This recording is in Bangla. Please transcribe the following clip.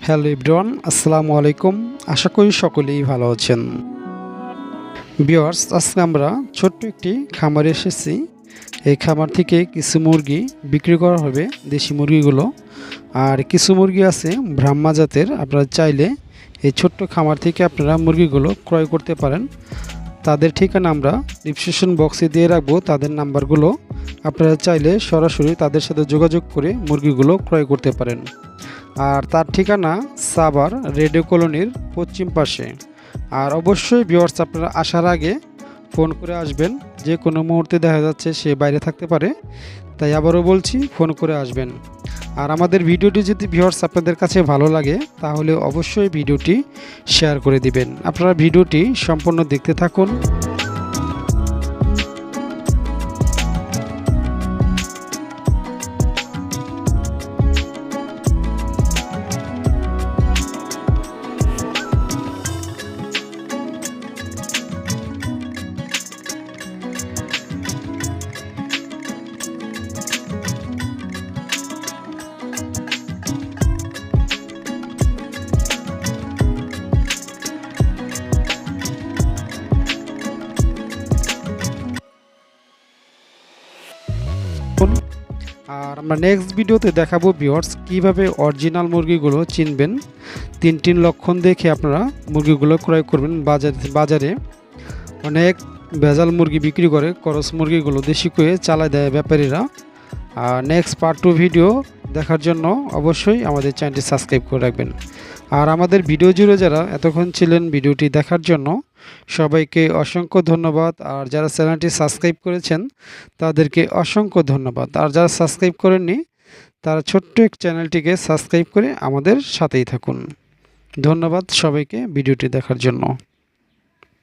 হ্যালো ইব্রান আসসালামু আলাইকুম। আশা করি সকলেই ভালো আছেন। বিয়ার্স আজকে আমরা ছোট্ট একটি খামারে এসেছি। এই খামার থেকে কিছু মুরগি বিক্রি করা হবে, দেশি মুরগিগুলো। আর কিছু মুরগি আছে ব্রাহ্মা জাতের। আপনারা চাইলে এই ছোট্ট খামার থেকে আপনারা মুরগিগুলো ক্রয় করতে পারেন। তাদের ঠিকানা আমরা ডিসক্রিপশন বক্সে দিয়ে রাখব। তাদের নাম্বারগুলো আপনারা চাইলে সরাসরি তাদের সাথে যোগাযোগ করে মুরগিগুলো ক্রয় করতে পারেন। আর তার ঠিকানা সাবার রেডিও কলোনির পশ্চিম পাশে। আর অবশ্যই ভিওয়ার্স আপনারা আসার আগে ফোন করে আসবেন, যে কোনো মুহূর্তে দেখা যাচ্ছে সে বাইরে থাকতে পারে, তাই আবারও বলছি, ফোন করে আসবেন। আর আমাদের ভিডিওটি যদি ভিওয়ার্স আপনাদের কাছে ভালো লাগে, তাহলে অবশ্যই ভিডিওটি শেয়ার করে দিবেন। আপনারা ভিডিওটি সম্পূর্ণ দেখতে থাকুন। আর আমরা নেক্সট ভিডিওতে দেখাবো ভিওয়ার্স কীভাবে অরিজিনাল মুরগিগুলো চিনবেন। তিন তিন লক্ষণ দেখে আপনারা মুরগিগুলো ক্রয় করবেন বাজার, বাজারে। অনেক ভেজাল মুরগি বিক্রি করে করস মুরগিগুলো দেশি করে চালায় দেয় ব্যাপারীরা। আর নেক্সট পার্ট টু ভিডিও দেখার জন্য অবশ্যই আমাদের চ্যানেলটি সাবস্ক্রাইব করে রাখবেন। আর আমাদের ভিডিও জুড়ে যারা এতক্ষণ ছিলেন ভিডিওটি দেখার জন্য, সবাইকে অসংখ্য ধন্যবাদ। আর যারা চ্যানেলটি সাবস্ক্রাইব করেছেন, তাদেরকে অসংখ্য ধন্যবাদ। আর যারা সাবস্ক্রাইব করেননি, তারা ছোট্ট এক চ্যানেলটিকে সাবস্ক্রাইব করে আমাদের সাথেই থাকুন। ধন্যবাদ সবাইকে ভিডিওটি দেখার জন্য।